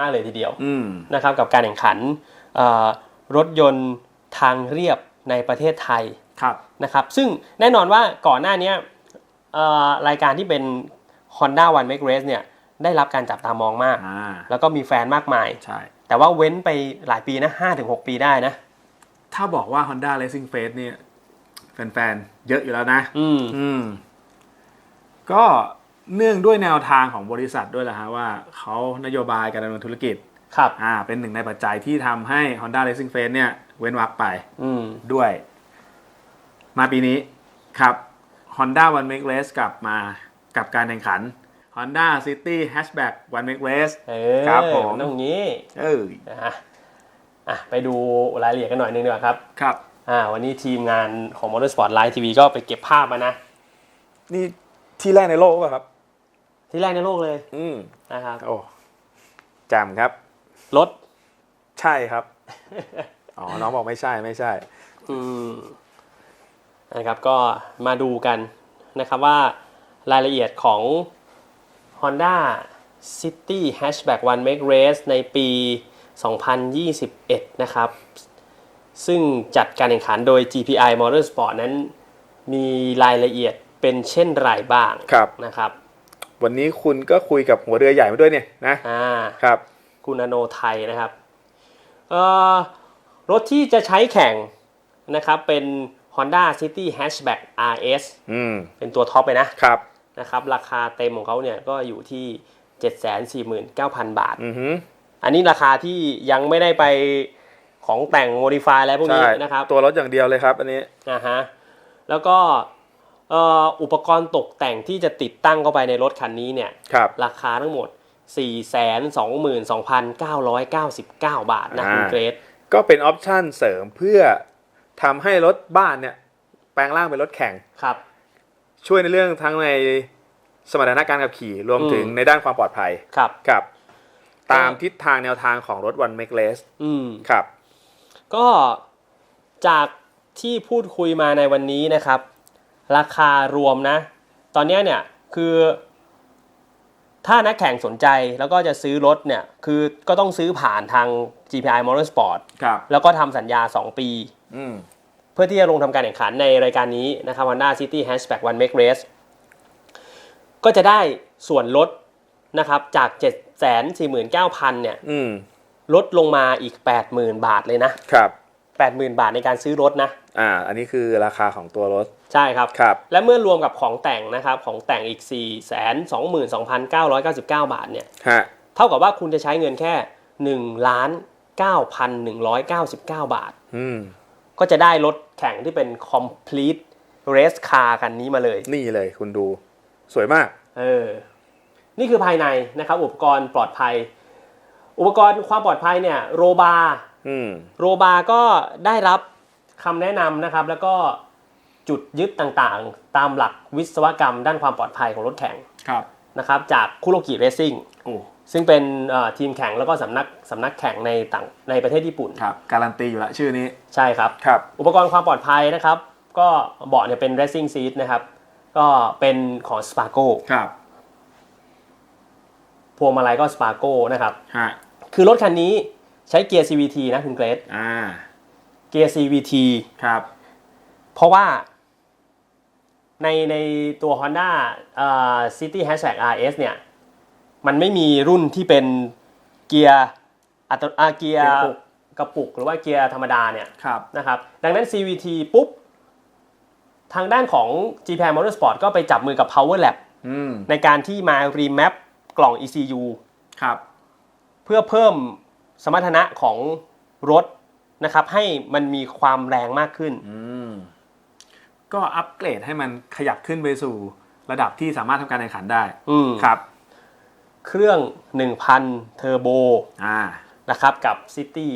มากเลยทีเดียวอืมนะครับกับการแข่งขันเอ่อรถยนต์ทางเรียบในประเทศไทยครับนะครับซึ่งแน่นอนว่าก่อนหน้าเนี้ยเอ่อรายการที่เป็น Honda One Make Race เนี่ยได้รับการจับตามองมากอ่าแล้วก็มีแฟนมากมายใช่แต่ว่าเว้นไปหลายปีนะ5-6ปีได้นะ ถ้าบอกว่า Honda Racing Face เนี่ยแฟนๆ เยอะอยู่แล้วนะ อืมอืมก็ เนื่องด้วยแนวทางของบริษัทด้วยแหละฮะว่าเขานโยบายการดำเนินธุรกิจครับอ่าเป็นหนึ่งในปัจจัยที่ทำให้ Honda Racing Face เนี่ยเว้นวรรคไปอืมด้วย มาปีนี้ครับ Honda One Make Race กลับมากับการแข่งขัน Honda City Hatchback One Make Race เออครับผม นต้องอย่างนี้เออนะฮะอะไปดูรายละเอียดกันหน่อยนึงดีกว่าครับครับ อ่าวันนี้ทีมงานของ Motorsport Live TV ก็ไปเก็บภาพมานะ นี่ที่แรกในโลกป่ะครับ ที่แรกในโลกเลยอืมนะครับโอ้จำครับ รถใช่ครับ อ๋อ น้องบอกไม่ใช่ไม่ใช่ อืมนะครับก็มาดูกันนะครับว่ารายละเอียดของ Honda City Hatchback One Make Race ในปี 2021 นะครับ ซึ่งจัดการแข่งขันโดย GPI Motorsport นั้นมีรายละเอียดเป็นเช่นไรบ้างครับนะครับ วันนี้คุณก็คุยกับหัวเรือใหญ่มาด้วยเนี่ยนะอ่าครับ คุณอโนไทยนะครับเอ่อรถที่จะใช้แข่งนะครับเป็น Honda City Hatchback RS อืมเป็นตัวท็อปเลยนะครับนะครับ ราคาเต็มของเขาเนี่ยก็อยู่ที่ 749,000 บาท อือฮึอันนี้ราคาที่ยังไม่ได้ไปของแต่งโมดิฟายอะไรพวกใช่นี้นะครับ ตัวรถอย่างเดียวเลยครับ อันนี้นะฮะแล้วก็เอ่ออุปกรณ์ตกแต่งที่จะติดตั้งเข้าไปในรถคันนี้เนี่ยครับราคาทั้งหมด 422,999 บาทนะอ่าคุณเกรซก็เป็นออปชั่นเสริมเพื่อทำให้รถบ้านเนี่ยแปลงร่างเป็นรถแข่งครับ ช่วยในเรื่องทั้งในสมรรถนะการขับขี่รวมถึงอืมในด้านความปลอดภัยครับครับ ตามทิศทางแนวทางของรถ One Make Race อืมครับ ก็จากที่พูดคุยมาในวันนี้นะครับ ราคารวมนะ ตอนเนี้ยเนี่ยคือถ้านักแข่งสนใจแล้วก็จะซื้อรถเนี่ยคือก็ต้องซื้อผ่านทาง GPI Motorsport ครับแล้วก็ทำสัญญา 2 ปีอืมเพื่อที่จะลงทำการแข่งขันในรายการนี้นะครับ Honda City Hatchback One Make Race ก็จะได้ส่วนลดนะครับจาก 749,000เนี่ยอืมลดลงมาอีก 80,000 บาทเลยนะครับ 80,000 บาทในการซื้อรถนะ อ่า อันนี้คือราคาของตัวรถ ใช่ครับ ครับ และเมื่อรวมกับของแต่งนะครับ ของแต่งอีก 422,999 บาทเนี่ย ฮะ เท่ากับว่าคุณจะใช้เงินแค่ 1 ล้าน 9,199 บาท อืม ก็จะได้รถแข่งที่เป็น complete race car คันนี้มาเลย นี่เลยคุณดู สวยมาก เออ นี่คือภายในนะครับ อุปกรณ์ปลอดภัย อุปกรณ์ความปลอดภัยเนี่ย โรบาอืม โรบาก็ได้รับคำแนะนำนะครับ แล้วก็จุดยึดต่างๆ ตามหลักวิศวกรรมด้านความปลอดภัยของรถแข่งครับนะครับ จากคุโรกิเรซิ่งโอ้ซึ่งเป็นเอ่อทีมแข่งแล้วก็สำนักสำนักแข่งในต่างในประเทศญี่ปุ่นครับการันตีอยู่ละชื่อนี้ใช่ครับครับ อุปกรณ์ความปลอดภัยนะครับ ก็เบาะเนี่ยเป็น racing seat นะครับ ก็เป็นของ Spargo ครับพวงมาลัยก็ Spargo นะครับฮะคือรถคันนี้ ใช้เกียร์ CVT นะคุณเกรซอ่า เกียร์ CVT ครับ เพราะว่าในในตัว Honda เอ่อ City Hatchback RS เนี่ย มันไม่มีรุ่นที่เป็นเกียร์อัตโนอ่าเกียร์เกียร์ปุกกระปุกหรือว่าเกียร์ธรรมดาเนี่ย ครับ นะครับดังนั้น CVT ปุ๊บ ทางด้านของ GPI Motorsport ก็ไปจับมือกับ Power Lab อืม ในการที่มา remap กล่อง ECU ครับ เพื่อเพิ่ม สมรรถนะของรถนะครับ ให้มันมีความแรงมากขึ้นอืมก็อัปเกรดให้มันขยับขึ้นไปสู่ระดับที่สามารถทำการแข่งขันได้อืมครับ เครื่อง 1,000 เทอร์โบอ่านะครับกับ City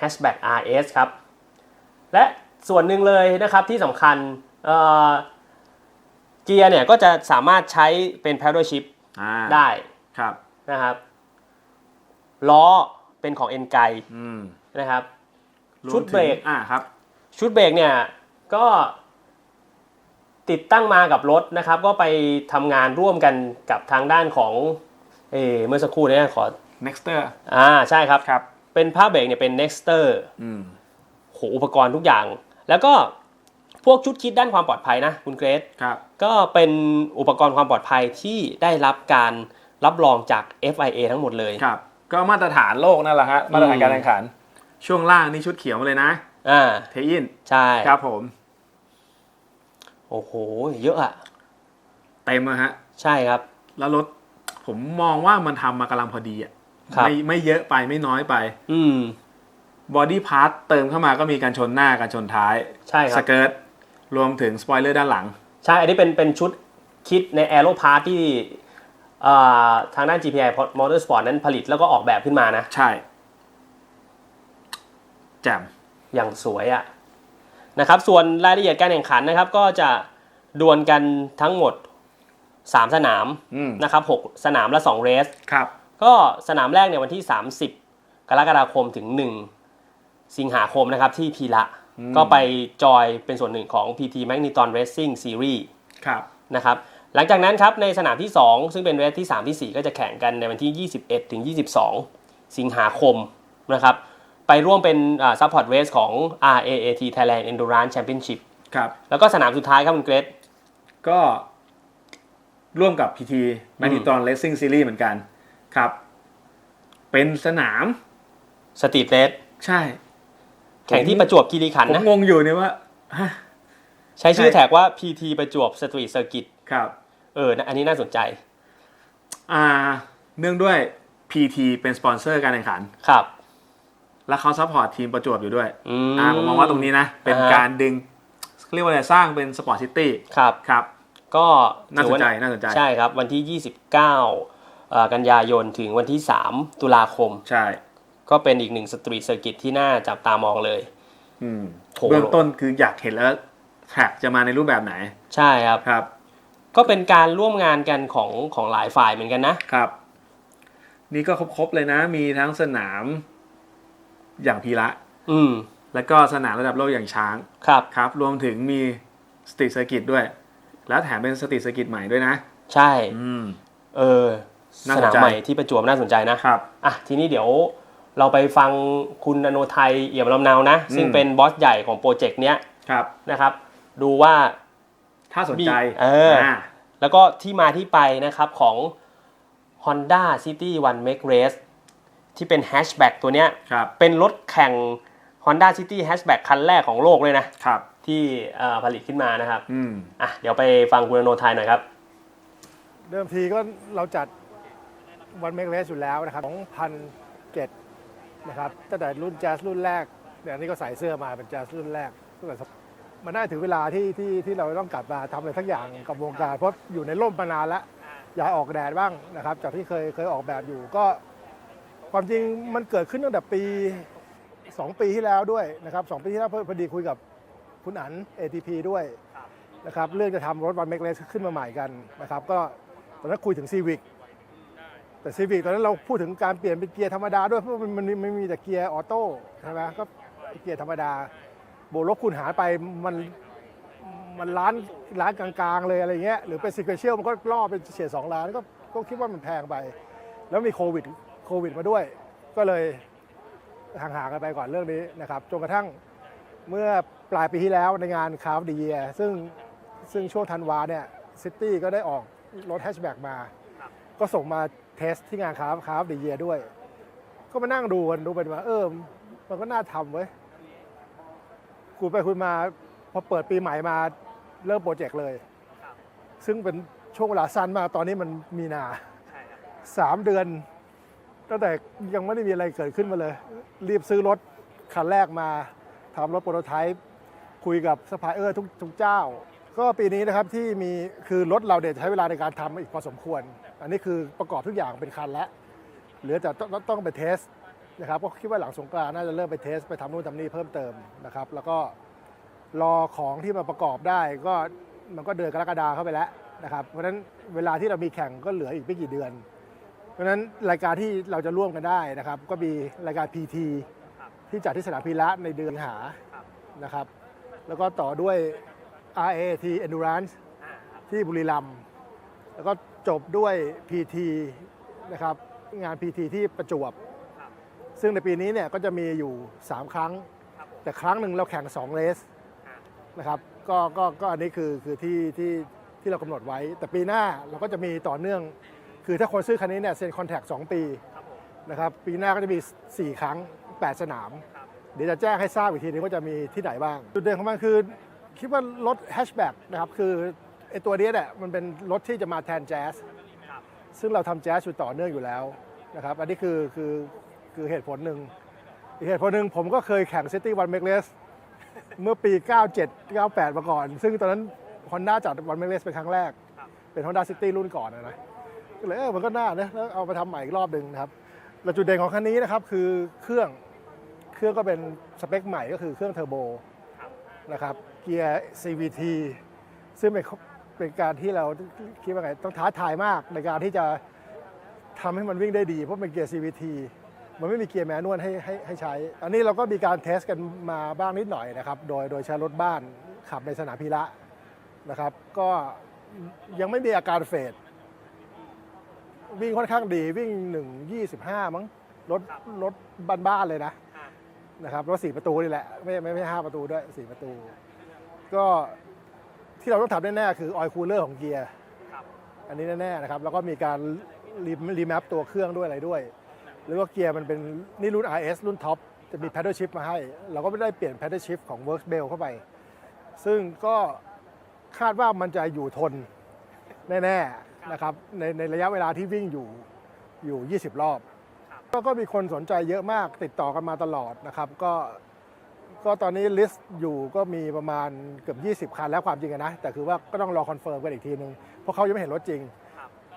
Hatchback RS ครับ และส่วนหนึ่งเลยนะครับที่สำคัญเอ่อเกียร์เนี่ยก็จะสามารถใช้เป็น paddle shift อ่าได้ครับนะครับ ล้อเป็นของ e n g a i อืมนะครับ วมชุดเบรก ถึงอ่าครับ ชุดเบรกเนี่ยก็ติดตั้งมากับรถนะครับ ก็ไปทำงานร่วมกันกับทางด้านของเออเมื่อสักครู่เนี้ขอ Nexter อ่าใช่ครับ ครับ เป็นผ้าเบรกเนี่ยเป็น Nexter อืมโหอุปกรณ์ทุกอย่าง แล้วก็พวกชุดคิดด้านความปลอดภัยนะคุณเกรซครับ ก็เป็นอุปกรณ์ความปลอดภัยที่ได้รับการรับรองจาก FIA ทั้งหมดเลย ครับ ก็มาตรฐานโลกนั่นแหละฮะมาตรฐานการแข่งขัน ช่วงล่างนี่ชุดเขียวมาเลยนะอ่าเทอินใช่ครับผม โอ้โห เยอะอะเต็มอะฮะ ใช่ครับ แล้วรถผมมองว่ามันทำมากำลังพอดีอะครับไม่ไม่เยอะไปไม่น้อยไป อืมบอดี้พาร์ทเติมเข้ามาก็มีการชนหน้าการชนท้าย ใช่คสรับเกิร์ตรวมถึงสปอยเลอร์ด้านหลัง ใช่ อันนี้เป็นเป็นชุดคิดใน Aero Part ที่อ่าทางด้าน GPI Motorsport นั้นผลิตแล้วก็ออกแบบขึ้นมานะ ใช่ แจ่มอย่างสวยอะนะครับ ส่วนรายละเอียดการแข่งขันนะครับ ก็จะดวลกันทั้งหมด 3 สนามอืมนะครับ6สนามละ 2 เรสครับ ก็สนามแรกในวันที่ 30 กรกฎาคมถึง 1 สิงหาคมนะครับที่พีระอืมก็ไปจอยเป็นส่วนหนึ่งของ PT Magneton Racing Series ครับนะครับ หลังจากนั้นครับในสนามที่ 2 ซึ่งเป็นเรสที่ 3 ที่ 4 ก็จะแข่งกันในวันที่ 21 ถึง 22 สิงหาคมนะครับ ไปร่วมเป็นซัพพอร์ตเรสของ RAAT Thailand Endurance Championship ครับ แล้วก็สนามสุดท้ายครับคุณเกรซก็ร่วมกับ PT m a g n e t r o n Racing Series เหมือนกันครับ เป็นสนามสตรีทเรสใช่ แข่งที่ประจวบคีรีขันธ์ผมนะงงอยู่เนี่ยว่าฮะใช้ชื่อใช่แท็กว่า PT ประจวบสตรีทเซอร์กิต ครับเออนะอันนี้น่าสนใจ อ่า เนื่องด้วย PT เป็นสปอนเซอร์การแข่งขัน ครับ และเขาซัพพอร์ตทีมประจวบอยู่ด้วยอืมอ่าผมมองว่าตรงนี้นะ เป็นอ่าฮะการดึงเรียกว่าอะไรสร้างเป็นสปอร์ตซิตี้ครับครับ ก็น่าสนใจถือว่น่าสนใจใช่ครับ วันที่ 29เอ่อกันยายนถึงวันที่ 3 ตุลาคม ใช่ ก็เป็นอีกหนึ่งสตรีทเซอร์กิตที่น่าจับตามองเลยอืมโหเบื้องต้นคืออยากเห็นแล้วแท็กจะมาในรูปแบบไหน ใช่ครับครับ ก็เป็นการร่วมงานกันของของหลายฝ่ายเหมือนกันนะครับ นี่ก็ครบๆเลยนะ มีทั้งสนามอย่างพีระอืม แล้วก็สนามระดับโลกอย่างช้างครับ ครับ รวมถึงมีสตรีทเซอร์กิตด้วย แล้วแถมเป็นสตรีทเซอร์กิตใหม่ด้วยนะ ใช่ อืม เออน่าสสนนามใจใหม่ที่ประจวบน่าสนใจนะครับ อะทีนี้เดี๋ยวเราไปฟังคุณอโนไทยเอี่ยมลำเนานะ ซึ่งอืมเป็นบอสใหญ่ของโปรเจกต์เนี้ยครับ นะครับ ดูว่า ถ้าสนใจมีเอออ่แล้วก็ที่มาที่ไปนะครับของ Honda City One Make Race ที่เป็นแฮชแบ็กตัวเนี้ยครับเป็นรถแข่ง Honda City Hatchback คันแรกของโลกเลยนะครับที่เอ่อผลิตขึ้นมานะครับอืมอะเดี๋ยวไปฟังคุณอโนไทยหน่อยครับ เดิมทีก็เราจัดวันเมกเรสอยู่แล้วนะครับ2007นะครับตั้งแต่รุ่นแจ๊สรุ่นแรกเนี่ยอันนี้ก็ใส่เสื้อมาเป็นแจ๊สรุ่นแรกตั้งแต่ส มมันน่าถึงเวลาที่ที่ที่เราต้องกลับมาทำอะไรทั้งอย่างกับวงการ เพราะอยู่ในร่มมานานแล้วอยากออกแดดบ้างนะครับ จากที่เคยเคยออกแบบอยู่ก็ ความจริงมันเกิดขึ้นตั้งแต่ปี 2 ปีที่แล้วด้วยนะครับสองปีที่แล้วพอพอดีคุยกับคุณอัน ATP ด้วยนะครับเรื่องจะทำรถวันเมกเลสขึ้นมาใหม่กันนะครับ ก็ตอนนั้นคุยถึงซีวิกแต่ซีวิกตอนนั้นเราพูดถึงการเปลี่ยนเป็นเกียร์ธรรมดาด้วยเพราะมันมันมันมีแต่เกียร์ออโต้ใช่ไหมก็เกียร์ธรรมดา บวกลบคูณหารไปมันมันล้านล้านกลางๆเลยอะไรเงี้ยหรือเป็นซีเควนเชียลมันก็ล่อเป็นเฉียดสองล้านก็ก็คิดว่ามันแพงไป แล้วมีโควิดโควิดมาด้วย ก็เลยห่างๆกันไปก่อนเรื่องนี้นะครับจนกระทั่งเมื่อปลายปีที่แล้วในงานคาร์ฟดีเยียซึ่งซึ่งช่วงธันวาเนี่ยซิตี้ก็ได้ออกรถแฮชแบ็กมา ก็ส่งมาเทสที่งานคาร์ฟคาร์ฟดีเยียด้วย ก็มานั่งดูกันดูไปดูมาเออมันก็น่าทำเว้ย คุยไปคุยมาพอเปิดปีใหม่มาเริ่มโปรเจกต์เลยซึ่งเป็นช่วงเวลาสั้นมากตอนนี้มันมีนาสามเดือน ตั้งแต่ยังไม่ได้มีอะไรเกิดขึ้นมาเลย รีบซื้อรถคันแรกมาทำรถโปรโตไทป์คุยกับสปายเออร์ทุกทุกเจ้า ก็ปีนี้นะครับที่มีคือรถเราเนี่ยใช้เวลาในการทำอีกพอสมควร อันนี้คือประกอบทุกอย่างเป็นคันแล้วเหลือแต่ต้องต้องไปเทส นะครับก็คิดว่าหลังสงกรานต์น่าจะเริ่มไปเทสไปทำนู่นทำนี่เพิ่มเติมนะครับแล้วก็รอของที่มาประกอบได้ก็มันก็เดือนกรกฎาเข้าไปแล้วนะครับเพราะฉะนั้นเวลาที่เรามีแข่งก็เหลืออีกไม่กี่เดือน เพราะฉะนั้นรายการที่เราจะร่วมกันได้นะครับก็มีรายการ PT ที่จัดที่สนามพีระในเดือนหานะครับแล้วก็ต่อด้วย RAT Endurance ที่บุรีรัมย์แล้วก็จบด้วย PT นะครับงาน PT ที่ประจวบ ซึ่งในปีนี้เนี่ยก็จะมีอยู่ 3 ครั้ง แต่ครั้งหนึ่งเราแข่ง 2 เลสนะครับก็ก็ก็อันนี้คือคือที่ที่ที่เรากำหนดไว้ แต่ปีหน้าเราก็จะมีต่อเนื่อง คือถ้าคนซื้อคันนี้เนี่ยเซ็นคอนแทค2ปีนะครับปีหน้าก็จะมี 4 ครั้ง 8 สนาม เดี๋ยวจะแจ้งให้ทราบอีกทีนึงว่าจะมีที่ไหนบ้าง จุดเด่นของมันคือ คิดว่ารถแฮชแบ็กนะครับคือไอตัวเนี้ยเนี่ยมันเป็นรถที่จะมาแทนแจ๊สซึ่งเราทำแจ๊สอยู่ต่อเนื่องอยู่แล้วนะครับอันนี้คือคือ คือเหตุผลหนึ่งอีกเหตุผลหนึ่งผมก็เคยแข่ง City One Make Race เมื่อปี 97 98 มาก่อน ซึ่งตอนนั้น Honda จัด One Make Race เป็นครั้งแรก เป็น Honda City รุ่นก่อนนะก็เลยเออมันก็น่านะแล้วเอาไปทำใหม่อีกรอบหนึ่งนะครับแล้วจุดเด่นของคันนี้นะครับคือเครื่องเครื่องก็เป็นสเปคใหม่ก็คือเครื่องเทอร์โบนะครับเกียร์ CVT ซึ่งเป็นเป็นการที่เราคิดว่าไงต้องท้าทายมากในการที่จะทำให้มันวิ่งได้ดีเพราะเป็นเกียร์ CVT มันไม่มีเกียร์แมนนวลให้ให้ให้ใช้ อันนี้เราก็มีการเทสกันมาบ้างนิดหน่อยนะครับ โดยโดยใช้รถบ้านขับในสนามพีระนะครับ ก็ยังไม่มีอาการเฟดวิ่งค่อนข้างดีวิ่ง 1 25 มั้งรถรถบ้านๆเลยนะนะครับรถสี่ประตูนี่แหละ ไม่ไม่ไม่ห้าประตูด้วยสี่ประตู ก็ที่เราต้องทำแน่ๆคือออยคูลเลอร์ของเกียร์อันนี้แน่ๆนะครับ แล้วก็มีการรีรีแมปตัวเครื่องด้วยอะไรด้วย หรือว่าเกียร์มันเป็นนี่รุ่น RS รุ่นท็อปจะมี paddle shift มาให้ เราก็ไม่ได้เปลี่ยน paddle shift ของ Works Bell เข้าไป ซึ่งก็คาดว่ามันจะอยู่ทนแน่ๆนะครับในในระยะเวลาที่วิ่งอยู่อยู่ 20 รอบ ก็ก็มีคนสนใจเยอะมากติดต่อกันมาตลอดนะครับก็ก็ตอนนี้ลิสต์อยู่ก็มีประมาณเกือบ 20 คันแล้วความจริงอะนะ แต่คือว่าก็ต้องรอคอนเฟิร์มกันอีกทีนึง เพราะเขายังไม่เห็นรถจริง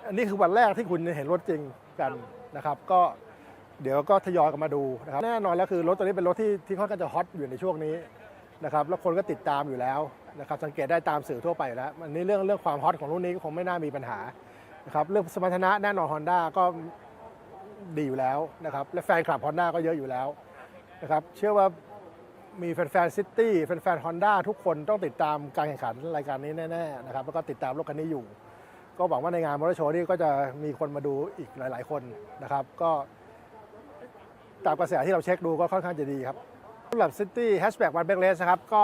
อันนี้คือวันแรกที่คุณเห็นรถจริงกันนะครับ ก็ เดี๋ยวก็ทยอยกันมาดูนะครับ แน่นอนแล้วคือรถตัวนี้เป็นรถที่ที่ค่อนข้างจะฮอตอยู่ในช่วงนี้นะครับ แล้วคนก็ติดตามอยู่แล้วนะครับ สังเกตได้ตามสื่อทั่วไปแล้วอันนี้เรื่องเรื่องความฮอตของรุ่นนี้ก็คงไม่น่ามีปัญหานะครับ เรื่องสมรรถนะแน่นอน Honda ก็ดีอยู่แล้วนะครับ และแฟนคลับ Honda ก็เยอะอยู่แล้วนะครับ เชื่อว่ามีแฟนๆซิตี้แฟนๆ Honda ทุกคนต้องติดตามการแข่งขันรายการนี้แน่ๆนะครับ แล้วก็ติดตามรถคันนี้อยู่ ก็หวังว่าในงานมอเตอร์โชว์นี่ก็จะมีคนมาดูอีกหลาย ๆ คนนะครับ ก็ ตามกระแสที่เราเช็คดูก็ค่อนข้างจะดีครับสำหรับ City Hatchback One Back Race นะครับก็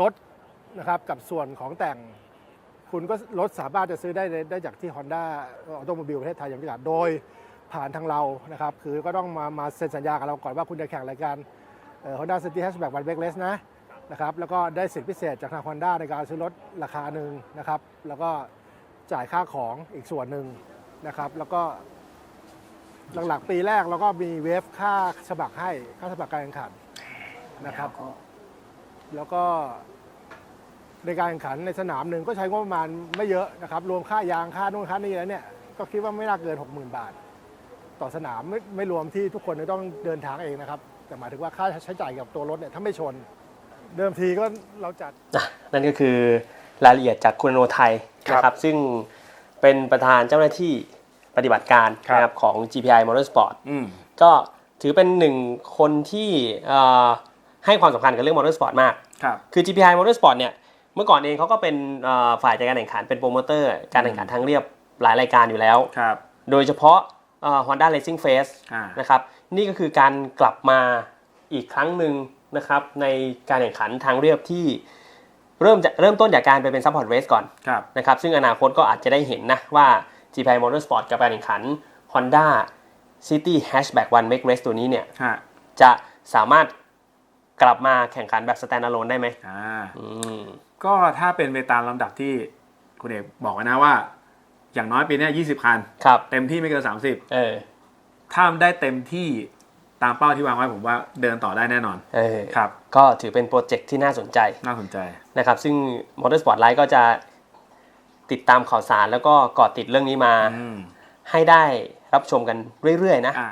ลดนะครับกับส่วนของแต่ง คุณก็รถสามารถจะซื้อได้ได้จากที่ Honda ออโตโมบิลประเทศไทยอย่างจำกัดโดยผ่านทางเรานะครับคือก็ต้องมามาเซ็นสัญญากับเราก่อนว่าคุณจะแข่งรายการเอ่อ Honda City Hatchback One Back Race นะนะครับแล้วก็ได้สิทธิพิเศษจากทาง Honda ในการซื้อรถราคาหนึ่งนะครับแล้วก็จ่ายค่าของอีกส่วนหนึ่งนะครับแล้วก็ หลักๆ ปีแรกเราก็มีเวฟค่าสมัครให้ค่าสมัครการแข่งขันนะครับ แล้วก็ในการแข่งขันในสนามหนึ่งก็ใช้งบประมาณไม่เยอะนะครับ รวมค่ายางค่านู่นค่านี่แล้วเนี่ย ก็คิดว่าไม่น่าเกิน 60,000 บาท ต่อสนามไม่ไม่รวมที่ทุกคนจะต้องเดินทางเองนะครับ แต่หมายถึงว่าค่าใช้จ่ายกับตัวรถเนี่ยถ้าไม่ชน เดิมทีก็เราจัดอะนั่นก็คือรายละเอียดจากคุณโนไทยครับนะครับ ซึ่งเป็นประธานเจ้าหน้าที่ ปฏิบัติการครับนะครับของ GPI Motorsport อืมก็ถือเป็นหนึ่งคนที่เอ่อให้ความสำคัญกับเรื่อง Motorsport มากครับคือ GPI Motorsport เนี่ยเมื่อก่อนเองเขาก็เป็นเอ่อฝ่ายจัดการแข่งขันเป็นโปรโมเตอร์ การแข่งขันทางเรียบหลายรายการอยู่แล้วครับโดยเฉพาะเอ่อ Honda Racing Face อ่านะครับนี่ก็คือการกลับมาอีกครั้งหนึ่งนะครับในการแข่งขันทางเรียบที่เริ่มจะเริ่มต้นจากการไปเป็น Support Race ก่อนครับนะครับซึ่งอนาคตก็อาจจะได้เห็นนะว่า GPI Motorsport กับการแข่งขัน Honda City Hatchback One Make Race ตัวนี้เนี่ยฮะจะสามารถกลับมาแข่งขันแบบ standalone ได้ไหมอ่าอืมก็ถ้าเป็นไปตามลำดับที่คุณเอกบอกไว้นะว่า อย่างน้อยปีเนี้ย20คันครับเต็มที่ไม่เกินเออ30ถ้าได้เต็มที่ตามเป้าที่วางไว้ผมว่าเดินต่อได้แน่นอนเออครับ ก็ถือเป็นโปรเจกต์ที่น่าสนใจน่าสนใจนะครับ ซึ่ง Motorsport Live ก็จะ ติดตามข่าวสารแล้วก็เกาะติดเรื่องนี้มา อืมให้ได้รับชมกันเรื่อยๆนะ อ่า